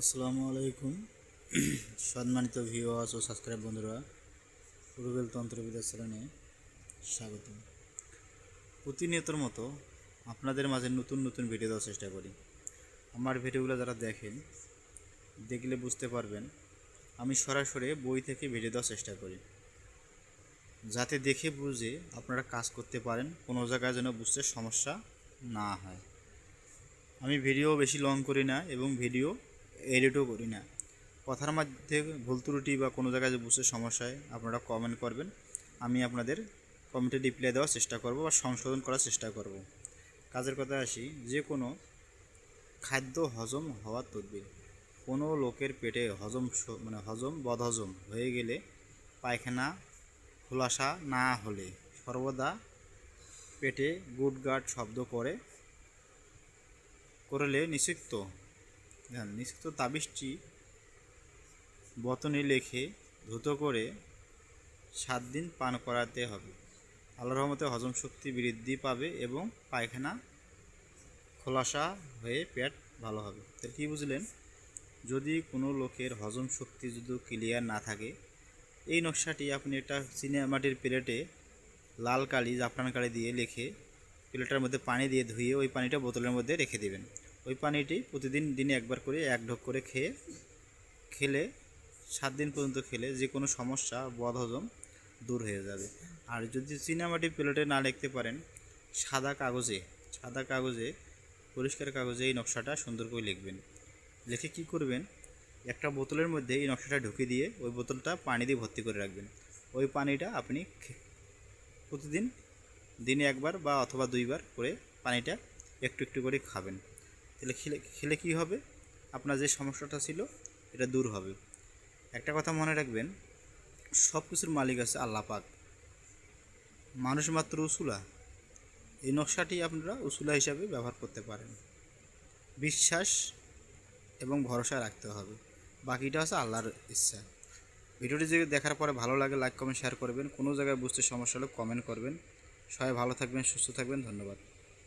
আসসালামু আলাইকুম। সম্মানিত ভিউয়ার্স ও সাবস্ক্রাইব বন্ধুরা, রুবেল তন্ত্রবিদ্যা চ্যানেলে স্বাগত প্রতিনিয়তর মতো আপনাদের মাঝে নতুন নতুন ভিডিও দেওয়ার চেষ্টা করি। আমার ভিডিওগুলো যারা দেখেন, দেখলে বুঝতে পারবেন, আমি সরাসরি বই থেকে ভিডিও দেওয়ার চেষ্টা করি। যাতে দেখে বুঝে আপনারা কাজ করতে পারেন, কোনো জায়গায় যেন বুঝতে সমস্যা না হয়। আমি ভিডিও বেশি লং করি না এবং ভিডিও এডিটও করি না। কথার মধ্যে ভুল ত্রুটি বা কোনো জায়গায় যে বুঝতে সমস্যায় আপনারা কমেন্ট করবেন। আমি আপনাদের কমেন্টে রিপ্লাই দেওয়ার চেষ্টা করব বা সংশোধন করার চেষ্টা করব। কাজের কথা আসি, যে কোনো খাদ্য হজম হওয়ার তদবির। কোনো লোকের পেটে হজম মানে হজম বদহজম হয়ে গেলে পায়খানা খোলাসা না হলে সর্বদা পেটে গুটগাট শব্দ করে, করলে হ্যাঁ নিষিক্ত তাবিজটি বতনে লেখে ধুতো করে সাত দিন পান করাতে হবে। আল্লাহর রহমতে হজম শক্তি বৃদ্ধি পাবে এবং পায়খানা খোলাসা হয়ে পেট ভালো হবে। তো কী বুঝলেন? যদি কোনো লোকের হজম শক্তি যদি ক্লিয়ার না থাকে, এই নকশাটি আপনি একটা সিনেমাটির প্লেটে লাল কালি, জাফরান কালি দিয়ে লিখে প্লেটের মধ্যে পানি দিয়ে ধুয়ে ওই পানিটা বোতলের মধ্যে রেখে দেবেন। ওই পানিটি প্রতিদিন দিনে একবার করে এক ঢোক করে খেয়ে, খেলে সাত দিন পর্যন্ত খেলে যে কোনো সমস্যা, বদহজম দূর হয়ে যাবে। আর যদি চিনামাটি প্লেটে না লিখতে পারেন, সাদা কাগজে সাদা কাগজে, পরিষ্কার কাগজে এই নকশাটা সুন্দর করে লিখবেন। লিখে কি করবেন? একটা বোতলের মধ্যে এই নকশাটা ঢুকে দিয়ে ওই বোতলটা পানি দিয়ে ভর্তি করে রাখবেন। ওই পানিটা আপনি প্রতিদিন দিনে একবার বা অথবা দুইবার করে পানিটা একটু একটু করে খাবেন। তাহলে খেলে খেলে কী হবে? আপনার যে সমস্যাটা ছিল, এটা দূর হবে। একটা কথা মনে রাখবেন সব কিছুর মালিক আছে আল্লাহ পাক। মানুষ মাত্র উসুলা। এই নকশাটি আপনারা উসুলা হিসাবে ব্যবহার করতে পারেন। বিশ্বাস এবং ভরসা রাখতে হবে। বাকিটা হচ্ছে আল্লাহর ইচ্ছা। ভিডিওটি যদি দেখার পরে ভালো লাগে, লাইক, কমেন্ট শেয়ার করবেন। কোনো জায়গায় বুঝতে সমস্যা হলে কমেন্ট করবেন। সবাই ভালো থাকবেন, সুস্থ থাকবেন। ধন্যবাদ।